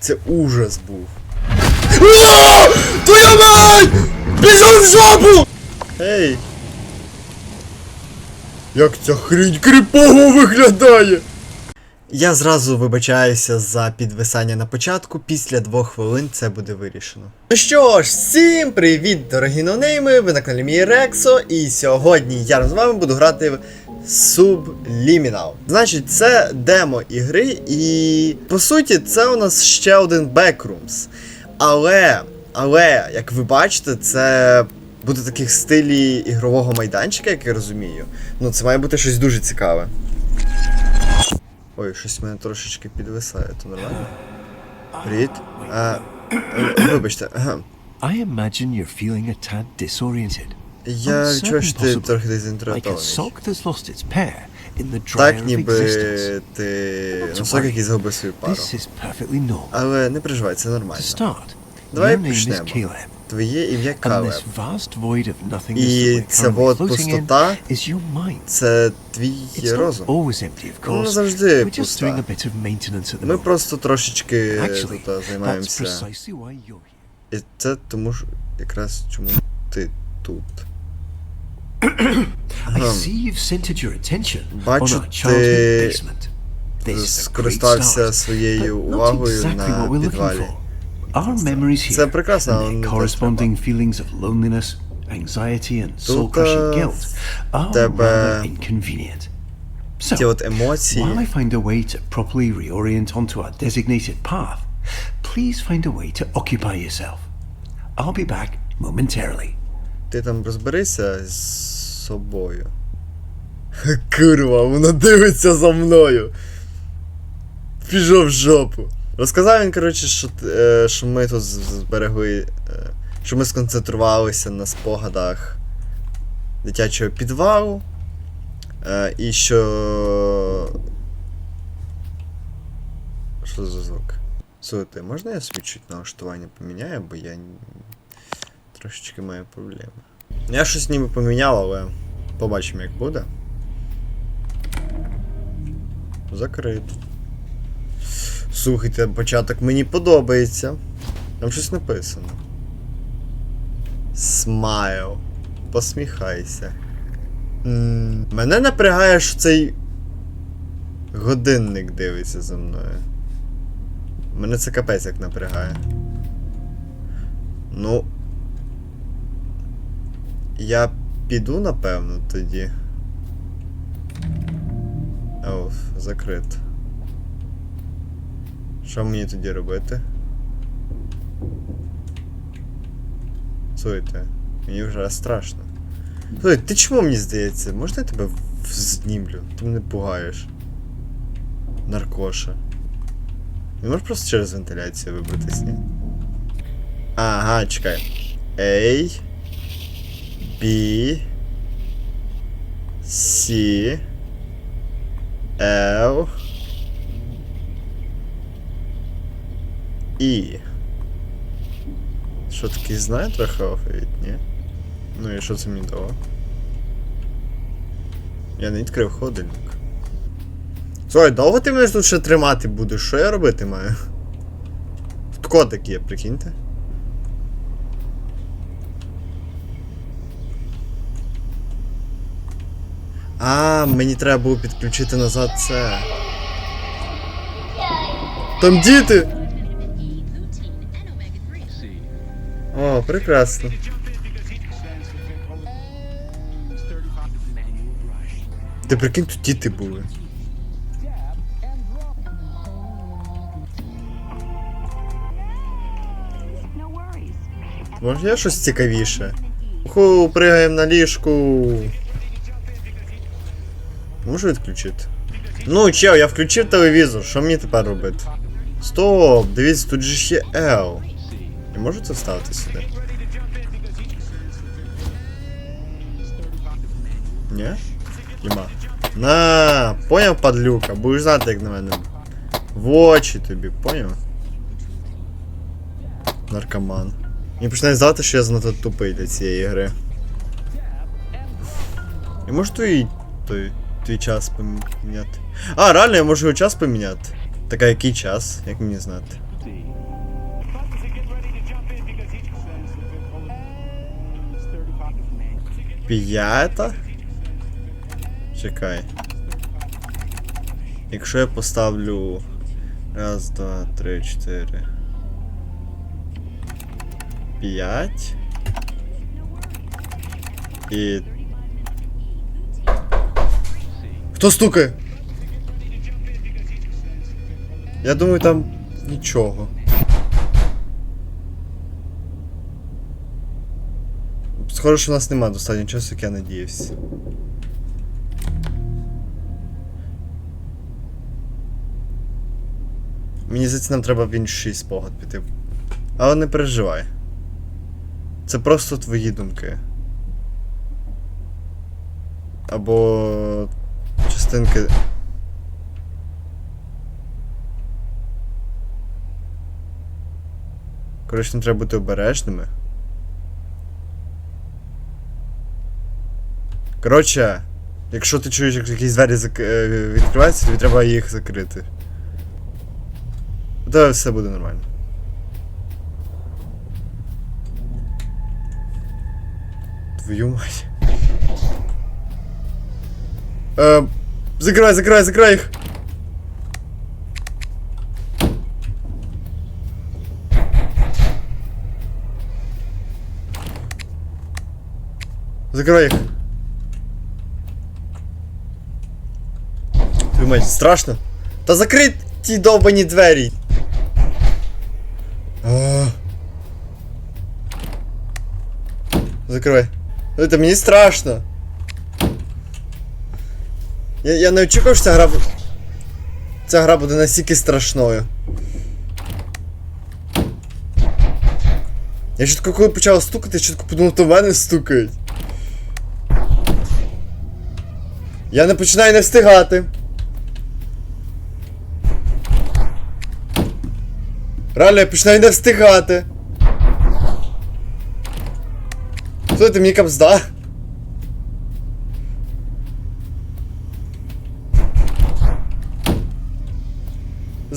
Це ужас був. А! Твою мать! Пішов в жопу! Ей! Як ця хрінь кріпого виглядає! Я зразу вибачаюся за підвисання на початку, після двох хвилин це буде вирішено. Ну що ж, всім привіт, дорогі ноунейми, ви на каналі мій Рексо, і сьогодні я з вами буду грати в Subliminal. Значить, це демо ігри, і по суті, це у нас ще один Backrooms. Але, але, як ви бачите, це буде таких стилі ігрового майданчика, як я розумію. Ну, це має бути щось дуже цікаве. Ой, щось мене трошечки підвисає, то нормально? Привіт. Вибачте, ага. I imagine you're feeling a tad disoriented. Я відчуваю, що ти трохи dryer Так, ніби ти носок, який згубив свою пару. Але не переживай, це нормально. Давай почнемо. Твоє ім'я Калеб. І ця currently от floating in пустота це твій розум. Ну, course. завжди пуста. Ми просто трошечки тут займаємося. І це тому ж якраз чому ти тут. I Ага. see you've centered your attention on Бачу, our childhood ти basement. This is a great скористався start. своєю But not увагою exactly what на we're looking підвалі. for. Our memories Це here прекрасно, але and не their те corresponding feelings of loneliness, anxiety and soul-crushing е, guilt are тебе rather inconvenient. Ті So, от емоції. while I find a way to properly reorient onto our designated path, please find a way to occupy yourself. I'll be back momentarily. Ти там розберися з собою. Курва, вона дивиться за мною. Пішов в жопу. Розказав він, коротше, що, е, що ми тут зберегли. Е, що ми сконцентрувалися на спогадах дитячого підвалу. Е, і що. Що за звук? Слухайте, можна я собі чуть налаштування поміняю, бо я трошечки маю проблеми. Я щось ніби поміняв, але побачимо як буде. Закрито. Слухайте, початок мені подобається. Там щось написано. Смайл. Посміхайся. мене напрягає, що цей годинник дивиться за мною. Мене це капець як напрягає. Ну. Я піду, напевно, тоді. Оф, закрито. Що мені тоді робити? Слухайте, мені вже страшно. Слухай, ти чому мені здається? Можна я тебе знімлю? Ти мене пугаєш. Наркоша. Не можеш просто через вентиляцію вибратись? Ага, чекай. A B C L І. Що такий знає трохи алфавіт, ні? Ну і що це мені дало? Я не відкрив холодильник. Слухай, довго ти мене тут ще тримати будеш? Що я робити маю? Тут котик є, прикиньте. А, мені треба було підключити назад це. Там діти! О, прекрасно. Ти прикинь, тут діти були. Може є щось цікавіше? Ху, пригаємо на ліжку. Можу відключити? Ну, чел, я включив телевізор, що мені тепер робити? Стоп, дивіться, тут же ж є L. Я можу це вставити сюди? Ні? Нема. На, поняв, падлюка, будеш знати, як на мене. В очі тобі, поняв? Наркоман. Мені починає здавати, що я занадто тупий для цієї гри. Я можу твій, той, твій час поміняти. А, реально, я можу його час поміняти. Так а який час? Як мені знати? П'ята? Чекай. Якщо я поставлю. Раз, два, три, чотири. П'ять. І. Хто стукає? Я думаю, там нічого. Схоже, що у нас нема достатньо часу, як я надіявся. Мені здається, нам треба в інший спогад піти. Але не переживай. Це просто твої думки. Або частинки. Коротше, треба бути обережними. Коротше, якщо ти чуєш, як якісь двері зак... е, відкриваються, тобі треба їх закрити. Тебе все буде нормально. Твою мать. Е, закривай, закривай, закривай їх! Закривай їх. Твою мать, страшно? Та закрий ті довбані двері! А. Закривай. Это мені страшно. Я, я не очікував, що ця гра. Ця гра буде настільки страшною. Я чітко коли почав стукати, я чітко подумав, то в мене стукають. Я не починаю не встигати. Реально, я починаю не встигати. Ти мені капзда?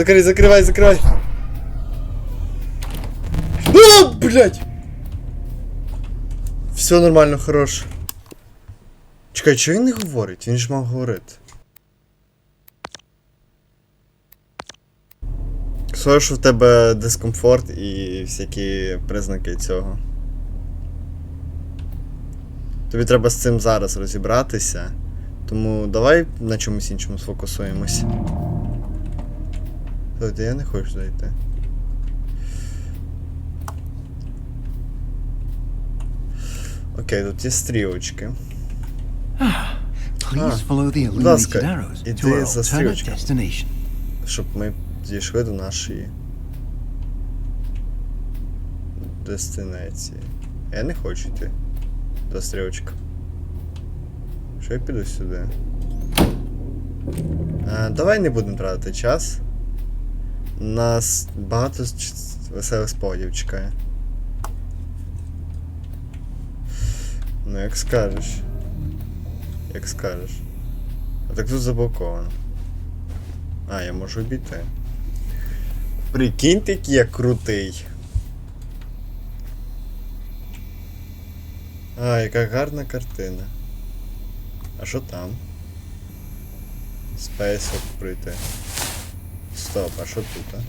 Закрий, закривай, закривай. О, блядь! Все нормально, хорош. Чекай, чого він не говорить? Він ж мав говорити. Схоже, що в тебе дискомфорт і всякі признаки цього. Тобі треба з цим зараз розібратися. Тому давай на чомусь іншому сфокусуємось. Слухайте, я не хочу зайти. Окей, тут є стрілочки. Будь ласка, іди за стрілочками. щоб ми дійшли до нашої дестинації. Я не хочу йти до стрілочка. Що я піду сюди? А, давай не будемо тратити час. Нас багато веселих спогадів чекає. Ну, як скажеш. Як скажеш. А так тут заблоковано. А, я можу обійти. Прикиньте, який я крутий. А, яка гарна картина. А що там? Space пройти. Стоп, а що тут, а?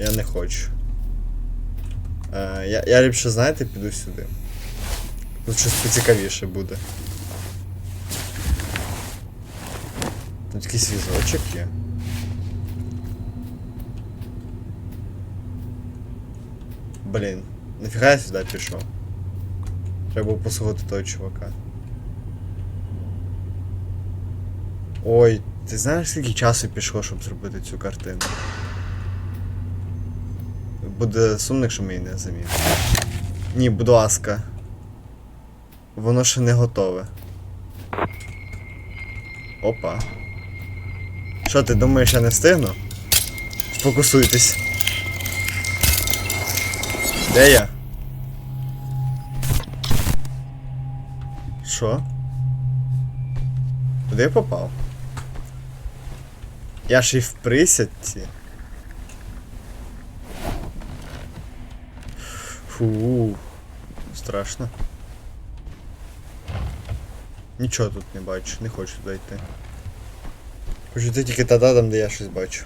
Я не хочу. Е, я, я ліпше, знаєте, піду сюди. Тут щось поцікавіше буде. Тут якийсь візочок є. Блін, нафіга я сюди пішов? Треба послухати того чувака. Ой, ти знаєш скільки часу пішло, щоб зробити цю картину? Буде сумно, якщо ми її не замінимо. Ні, будь ласка. Воно ще не готове. Опа. Що ти думаєш, я не встигну? Фокусуйтесь. Де я? Що? Куди я попав? Я ж і в присядці. Фу. Страшно. Нічого тут не бачу, не хочу туди йти. Хочу йти тільки тоді, там, де я щось бачу.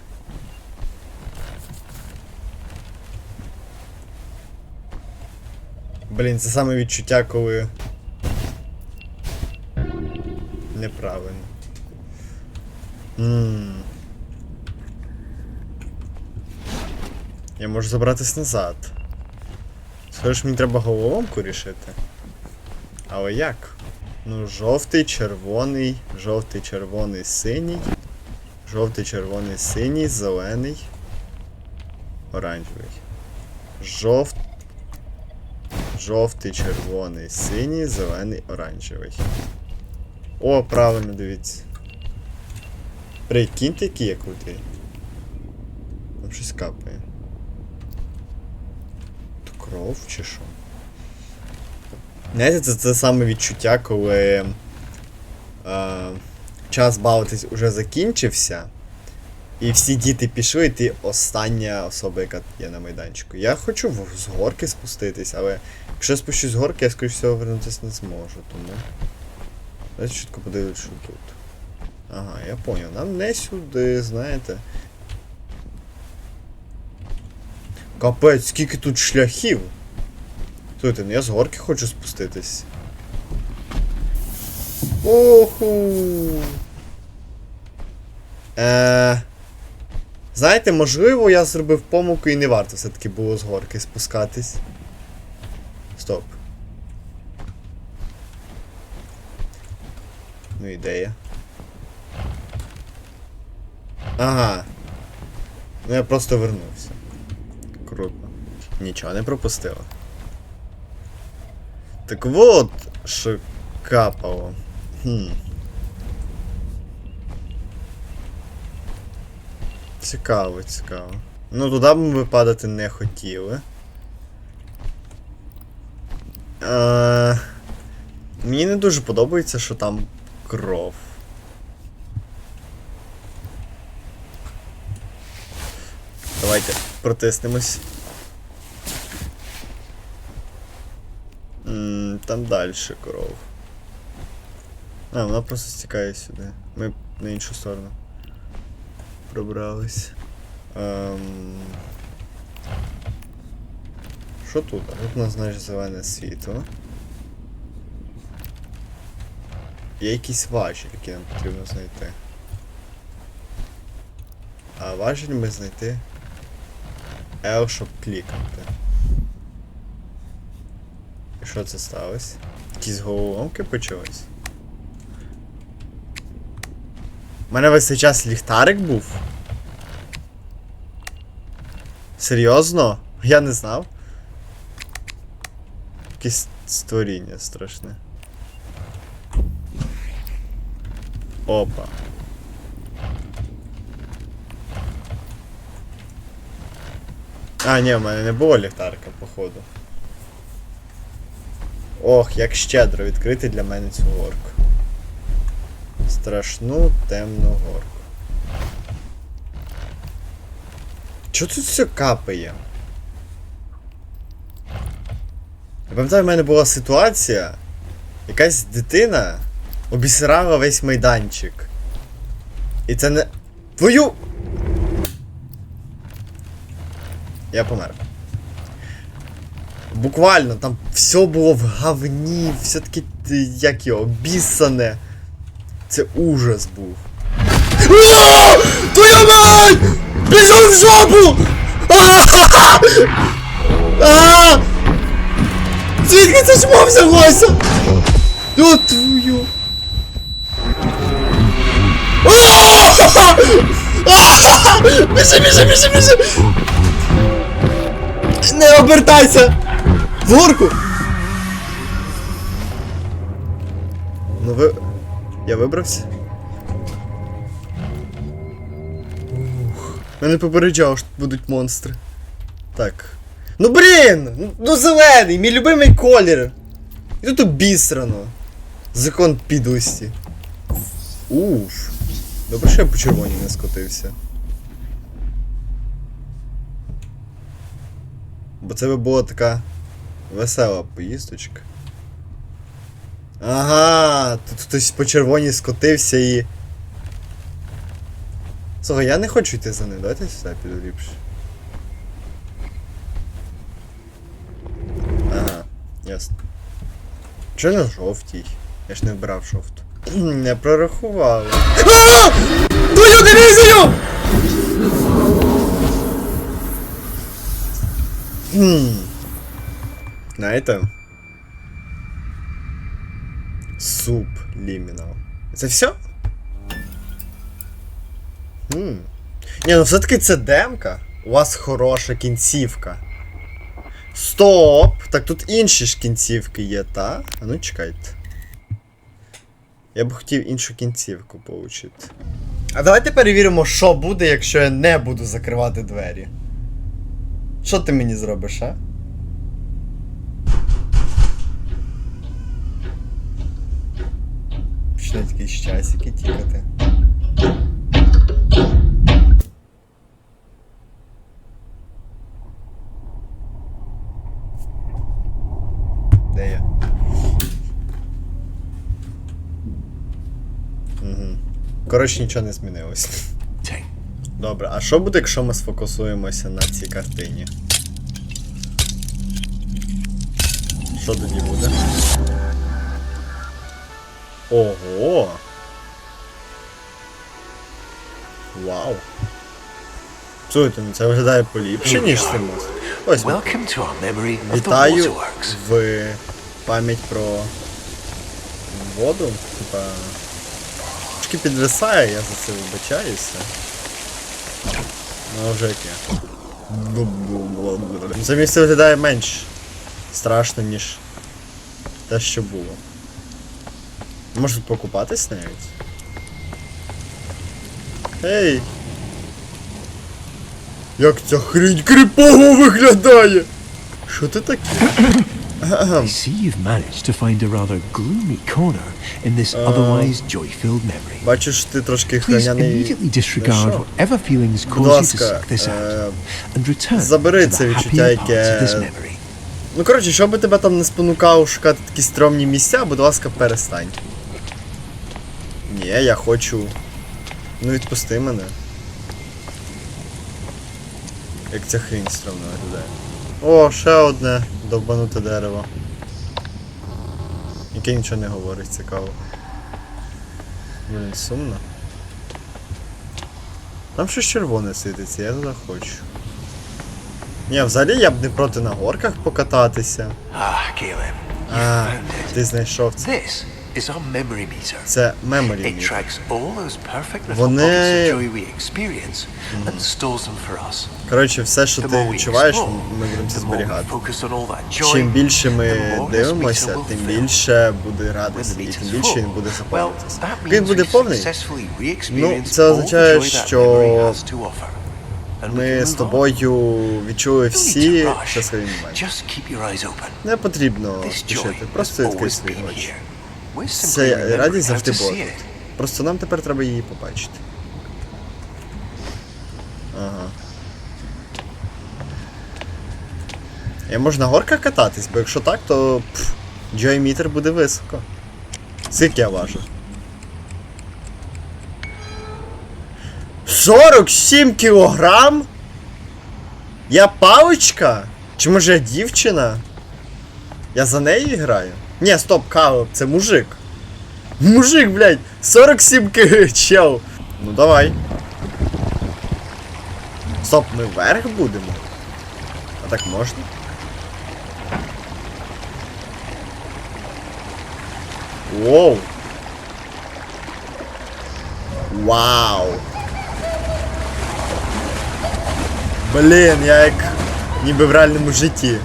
Блін, це саме відчуття, коли. Неправильно. Ммм. Я можу забратись назад. Скажеш, мені треба головоломку рішити. Але як? Ну, жовтий, червоний, жовтий, червоний, синій. Жовтий, червоний, синій, зелений. Оранжевий. Жовт. Жовтий, червоний, синій, зелений, оранжевий. О, правильно, дивіться. Прикиньте, який я крутий. Там щось капає. То кров чи що? Знаєте, це це саме відчуття, коли е, час бавитись уже закінчився, і всі діти пішли, і ти остання особа, яка є на майданчику. Я хочу з горки спуститись, але якщо я спущусь з горки, я скоріш всього вернутися не зможу, тому. Давайте чітко подивлюсь, що тут. Ага, я понял. Нам не сюди, знаєте. Капець, скільки тут шляхів. Слухайте, ну я з горки хочу спуститись. Оху. Е, знаєте, можливо, я зробив помилку і не варто все-таки було з горки спускатись. Стоп. Ну, ідея. Ага. Ну я просто вернувся. Круто. Нічого не пропустила. Так вот, що капало. Хм. Цікаво, цікаво. Ну туди б ми падати не хотіли. Е, мені не дуже подобається, що там кров. Давайте протиснемось. Там далі кров. А, вона просто стікає сюди. Ми на іншу сторону. Пробрались. Ем... Що тут? Тут у нас, значить, зелене світло. Є якийсь важіль, який нам потрібно знайти. А важіль ми знайти. L, щоб клікати. І що це сталося? Якісь головоломки почались? У мене весь цей час ліхтарик був. Серйозно? Я не знав. Якесь створіння страшне. Опа. А, ні, в мене не було ліхтарика, походу. Ох, як щедро відкрити для мене цю горку. Страшну темну горку. Чого тут все капає? Я пам'ятаю, в мене була ситуація. Якась дитина обісрала весь майданчик. І це не. Твою! Я помер. Буквально там все було в говні, все таки як його, обіссане. Це ужас був. А! Твою мать! Біжу в жопу! Звідки це чмо взялося? О, твою! Біжи, біжи, біжи, біжи! Не обертайся! В горку! Ну ви... Я вибрався? Ух. Мене попереджав, що будуть монстри. Так. Ну блін! Ну зелений, мій любимий колір! І тут обісрано. Закон підлості. Уф. Добре, що я по червоній не скотився. Бо це би була така весела поїздочка. Ага, тут хтось по червоній скотився і. Слухай, я не хочу йти за ним, давайте сюди піду ліпше. Ага, ясно. Чого на жовтій? Я ж не вбирав жовту. Не прорахували. Твою дивізію! Знаєте? Суп лімінал. Це все? Ні, ну все-таки це демка. У вас хороша кінцівка. Стоп! Так тут інші ж кінцівки є, та? А ну чекайте. Я б хотів іншу кінцівку получити. А давайте перевіримо, що буде, якщо я не буду закривати двері. Що ти мені зробиш, а? Почнуть якісь часики тікати. Де я? Угу. Коротше, нічого не змінилось. Добре, а що буде, якщо ми сфокусуємося на цій картині? Що тоді буде? Ого! Вау! Слухайте, ну це виглядає поліпше, ніж Симус. Ось ми. Вітаю в пам'ять про воду. Типа. Трошки підвисає, я за це вибачаюся. Ну вже яке. Це місце виглядає менш страшно, ніж те, що було. Може покупатись навіть? Ей! Як ця хрінь кріпого виглядає! Що ти таке? I see you've managed to find a rather gloomy corner in this otherwise joy-filled memory. Бачу, що ти трошки Please храняний. immediately disregard whatever feelings cause you to ласка, this е, out and return забери це відчуття, яке- of this memory. Ну коротше, що би тебе там не спонукало шукати такі стрьомні місця, будь ласка, перестань. Ні, я хочу. Ну відпусти мене. Як ця хрінь стрьомно виглядає. О, ще одне довбануте дерево. Яке нічого не говорить, цікаво. Блін, сумно. Там щось червоне світиться, я туди хочу. Ні, взагалі я б не проти на горках покататися. Ah, А, ти знайшов це. This is our memory meter. Це memory It meter. tracks all those perfect little Вони- pockets of joy we experience and stores them for us. Коротше, все, що ти відчуваєш, ми будемо це зберігати. Чим більше ми дивимося, тим більше буде радості, і тим більше він буде that Він буде повний. Ну, це означає, що Ми з тобою відчули всі щасливі моменти. Не потрібно спішити, просто always свої очі. Це радість завжди була. Просто нам тепер треба її побачити. Ага. Я можу на горках кататись, бо якщо так, то Joy-Meter буде високо. Скільки я важу? 47 кілограм? Я паличка? Чи може я дівчина? Я за неї граю? Ні, стоп, Калеб, це мужик. Мужик, блядь, 47 кг, чел. Ну давай. Стоп, ми вверх будемо. А так можна? Воу. Вау. Блін, я як ніби в реальному житті.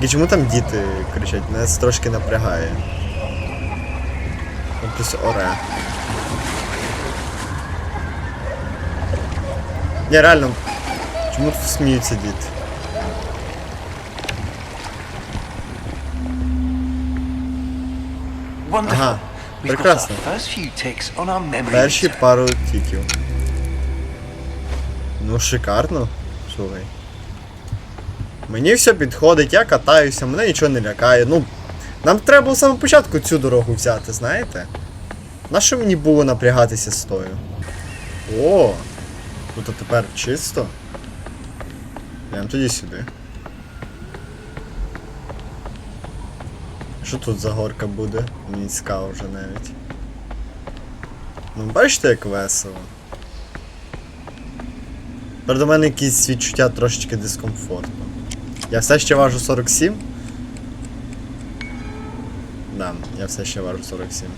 Тільки чому там діти кричать? Це трошки напрягає. Там хтось оре. Ні, реально. Чому тут сміються діти? Ага. Прекрасно. Перші пару тіків. Ну, шикарно. Слухай. Мені все підходить, я катаюся, мене нічого не лякає. Ну, нам треба було самого початку цю дорогу взяти, знаєте? Нащо мені було напрягатися з тою? О! Тут тепер чисто. Йдемо тоді сюди. Що тут за горка буде? Мені цікаво вже навіть. Ну, бачите, як весело. До мене якісь відчуття трошечки дискомфортно. Я все ще важу 47. Да, я все ще важу 47.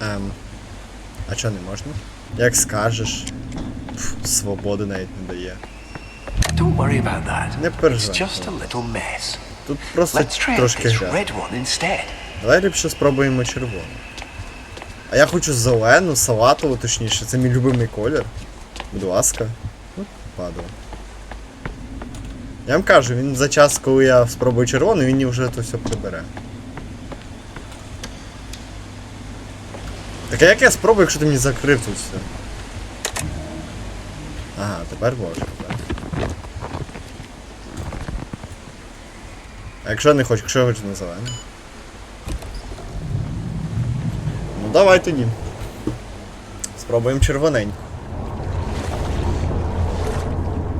Ем. А чого не можна? Як скажеш. Пф, свободи навіть не дає. Don't worry about that. Не It's переживай. just a little mess. Тут просто Let's try трошки red one instead. Давай ліпше спробуємо червону. А я хочу зелену, салатову, точніше, це мій любимий колір. Будь ласка. Падало. Я вам кажу, він за час, коли я спробую червону, він вже то все прибере. Так а як я спробую, якщо ти мені закрив тут все? Ага, тепер так. А якщо я не хочу, якщо я хочу на зелену? Ну давай тоді. Спробуємо червоненьку.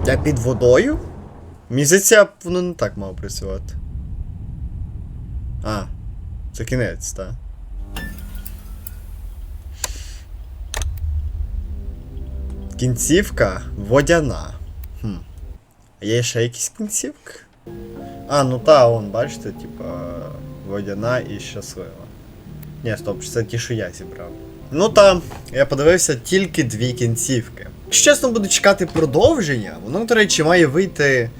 Я під водою? Здається, воно не так мало працювати. А, це кінець, так. Кінцівка водяна. Хм. А є ще якісь кінцівки? А, ну та, он, бачите, типа, водяна і щаслива. Ні, стоп, це ті, що я зібрав. Ну та, я подивився тільки дві кінцівки. Чесно, буду чекати продовження. Воно, до речі, має вийти,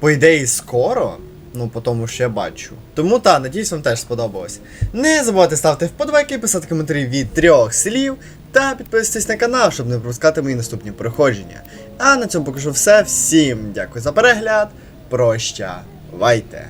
по ідеї, скоро. Ну, по тому, що я бачу. Тому та, надіюсь, вам теж сподобалось. Не забувайте ставити вподобайки, писати коментарі від трьох слів та підписуйтесь на канал, щоб не пропускати мої наступні проходження. А на цьому покажу все. Всім дякую за перегляд. Прощавайте.